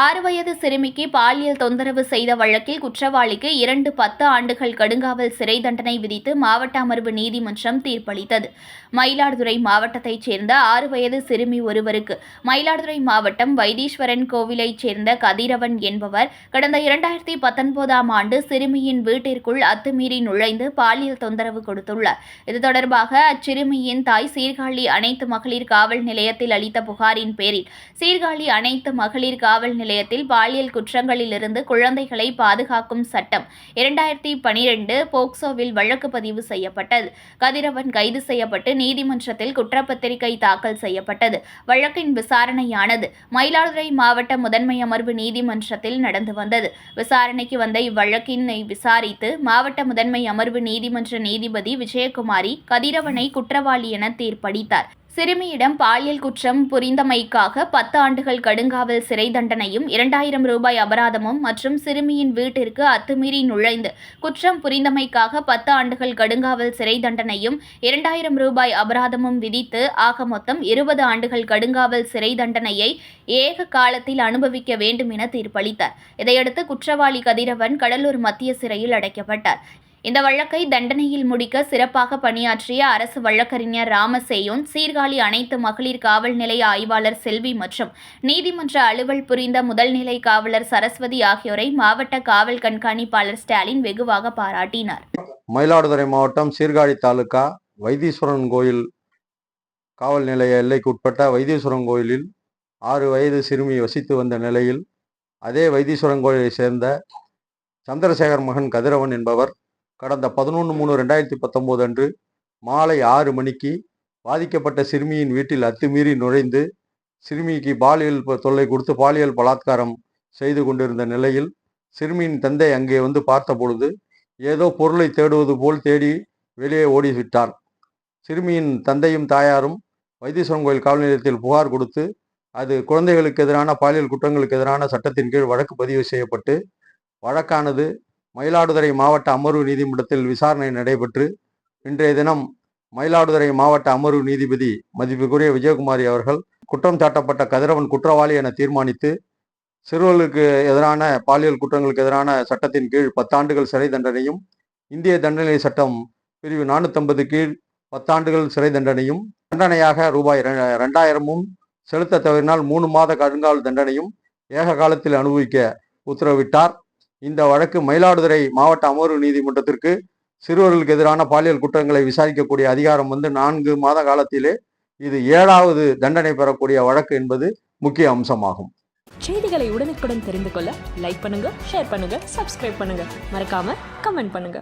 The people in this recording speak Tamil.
ஆறு வயது சிறுமிக்கு பாலியல் தொந்தரவு செய்த வழக்கில் குற்றவாளிக்கு இரண்டு பத்து ஆண்டுகள் கடுங்காவல் சிறை தண்டனை விதித்து மாவட்ட அமர்வு நீதிமன்றம் தீர்ப்பளித்தது. மயிலாடுதுறை மாவட்டத்தைச் சேர்ந்த ஆறு வயது சிறுமி ஒருவருக்கு மயிலாடுதுறை மாவட்டம் வைத்தீஸ்வரன் கோவிலைச் சேர்ந்த கதிரவன் என்பவர் கடந்த இரண்டாயிரத்தி பத்தொன்பதாம் ஆண்டு சிறுமியின் வீட்டிற்குள் அத்துமீறி நுழைந்து பாலியல் தொந்தரவு கொடுத்துள்ளார். இது தொடர்பாக அச்சிறுமியின் தாய் சீர்காழி அனைத்து மகளிர் காவல் நிலையத்தில் அளித்த புகாரின் பேரில் சீர்காழி அனைத்து மகளிர் காவல் நிலையத்தில் பாலியல் குற்றங்களிலிருந்து குழந்தைகளை பாதுகாக்கும் சட்டம் இரண்டாயிரத்தி பனிரெண்டு போக்சோவில் வழக்கு பதிவு செய்யப்பட்டது. கதிரவன் கைது செய்யப்பட்டு நீதிமன்றத்தில் குற்றப்பத்திரிகை தாக்கல் செய்யப்பட்டது. வழக்கின் விசாரணையானது மயிலாடுதுறை மாவட்ட முதன்மை அமர்வு நீதிமன்றத்தில் நடந்து வந்தது. விசாரணைக்கு வந்த இவ்வழக்கினை விசாரித்து மாவட்ட முதன்மை அமர்வு நீதிமன்ற நீதிபதி விஜயகுமாரி கதிரவனை குற்றவாளி என தீர்ப்பளித்தார். சிறுமியிடம் பாலியல் குற்றம் புரிந்தமைக்காக பத்து ஆண்டுகள் கடுங்காவல் சிறை தண்டனையும் இரண்டாயிரம் ரூபாய் அபராதமும் மற்றும் சிறுமியின் வீட்டிற்கு அத்துமீறி நுழைந்து குற்றம் புரிந்தமைக்காக பத்து ஆண்டுகள் கடுங்காவல் சிறை தண்டனையும் இரண்டாயிரம் ரூபாய் அபராதமும் விதித்து ஆக மொத்தம் இருபது ஆண்டுகள் கடுங்காவல் சிறை தண்டனையை ஏக காலத்தில் அனுபவிக்க வேண்டும் என தீர்ப்பளித்தார். இதையடுத்து குற்றவாளி கதிரவன் கடலூர் மத்திய சிறையில் அடைக்கப்பட்டார். இந்த வழக்கை தண்டனையில் முடிக்க சிறப்பாக பணியாற்றிய அரசு வழக்கறிஞர் ராமசேயோன் சீர்காழி அனைத்து மகளிர் காவல் நிலைய ஆய்வாளர் செல்வி மற்றும் நீதிமன்ற அலுவல் புரிந்த முதல்நிலை காவலர் சரஸ்வதி ஆகியோரை மாவட்ட காவல் கண்காணிப்பாளர் ஸ்டாலின் வெகுவாக பாராட்டினார். மயிலாடுதுறை மாவட்டம் சீர்காழி தாலுகா வைத்தீஸ்வரன் கோயில் காவல் நிலைய எல்லைக்கு உட்பட்ட வைத்தீஸ்வரன் கோயிலில் ஆறு வயது சிறுமி வசித்து வந்த நிலையில் அதே வைத்தீஸ்வரன் கோயிலை சேர்ந்த சந்திரசேகர் மகன் கதிரவன் என்பவர் கடந்த பதினொன்று மூணு ரெண்டாயிரத்தி பத்தொம்போது அன்று மாலை ஆறு மணிக்கு பாதிக்கப்பட்ட சிறுமியின் வீட்டில் அத்துமீறி நுழைந்து சிறுமிக்கு பாலியல் தொல்லை கொடுத்து பாலியல் பலாத்காரம் செய்து கொண்டிருந்த நிலையில் சிறுமியின் தந்தை அங்கே வந்து பார்த்த பொழுது ஏதோ பொருளை தேடுவது போல் தேடி வெளியே ஓடிவிட்டார். சிறுமியின் தந்தையும் தாயாரும் வைத்தீஸ்வரன் கோயில் காவல் நிலையத்தில் புகார் கொடுத்து அது குழந்தைகளுக்கு எதிரான பாலியல் குற்றங்களுக்கு எதிரான சட்டத்தின் கீழ் வழக்கு பதிவு செய்யப்பட்டு வழக்கானது மயிலாடுதுறை மாவட்ட அமர்வு நீதிமன்றத்தில் விசாரணை நடைபெற்று இன்றைய தினம் மயிலாடுதுறை மாவட்ட அமர்வு நீதிபதி மதிப்புக்குரிய விஜயகுமாரி அவர்கள் குற்றம் சாட்டப்பட்ட கதிரவன் குற்றவாளி என தீர்மானித்து சிறுவர்களுக்கு எதிரான பாலியல் குற்றங்களுக்கு எதிரான சட்டத்தின் கீழ் பத்தாண்டுகள் சிறை தண்டனையும் இந்திய தண்டனை சட்டம் பிரிவு நானூற்றம்பது கீழ் பத்தாண்டுகள் சிறை தண்டனையும் தண்டனையாக ரூபாய் ரெ- ரெண்டாயிரமும் செலுத்த தவறினால் மூணு மாத கடுங்கால் தண்டனையும் ஏக காலத்தில் அனுபவிக்க உத்தரவிட்டார். இந்த வழக்கு மயிலாடுதுறை மாவட்ட அமர்வு நீதிமன்றத்திற்கு சிறுவர்களுக்கு எதிரான பாலியல் குற்றங்களை விசாரிக்கக்கூடிய அதிகாரம் வந்து நான்கு மாத காலத்திலே இது ஏழாவது தண்டனை பெறக்கூடிய வழக்கு என்பது முக்கிய அம்சமாகும். செய்திகளை உடனுக்குடன் தெரிந்து கொள்ள லைக் பண்ணுங்க ஷேர் பண்ணுங்க சப்ஸ்கிரைப் பண்ணுங்க. மறக்காம கமெண்ட் பண்ணுங்க.